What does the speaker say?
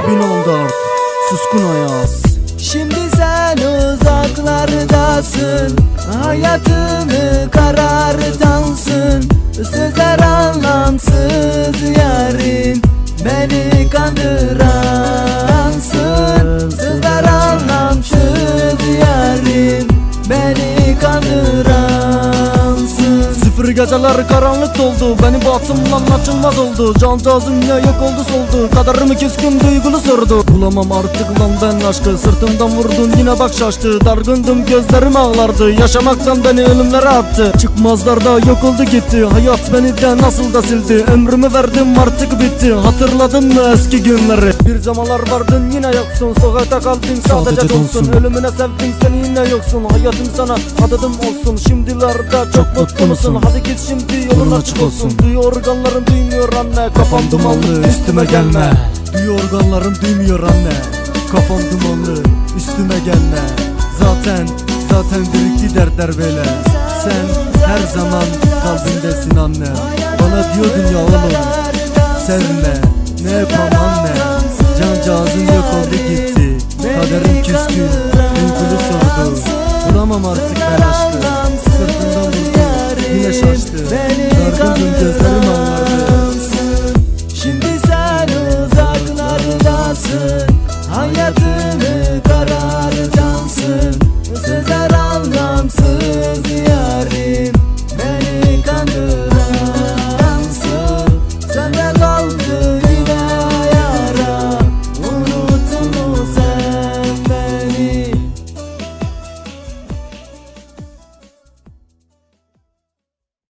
2014 Suskun Ayaz Şimdi sen uzaklardasın. Hayatımı geceler karanlık doldu Benim batımla açılmaz oldu. Cancağızım yine yok oldu soldu Kadarımı keskin duygulu sordu Bulamam artık lan ben aşkı Sırtımdan vurdun yine bak şaştı. Dargındım gözlerim ağlardı Yaşamaktan beni ölümlere attı. Çıkmazlarda yok oldu gitti Hayat beni de nasıl da sildi. Ömrümü verdim artık bitti Hatırladın mı eski günleri? Bir zamanlar vardın yine yoksun Sokakta kaldın sadece, donsun. Ölümüne sevdin seni yine yoksun Hayatım sana adadım olsun. Şimdilerde çok mutlu musun? Hadi git şimdi yolun Yolun açık olsun olsun. Duyuyor organlarım duymuyor anne. Kafam dumanlı üstüme gelme. Duyuyor organlarım duymuyor anne. Kafam dumanlı üstüme gelme. Zaten zaten birikti dertler böyle. Sen her zaman kalbimdesin anne. Bana diyordun ya oğlum Sevme ne yapam anne? Cancağızın yok oldu gitti. Kaderim küskün Duygulu sordu. Bulamam artık ben aşkı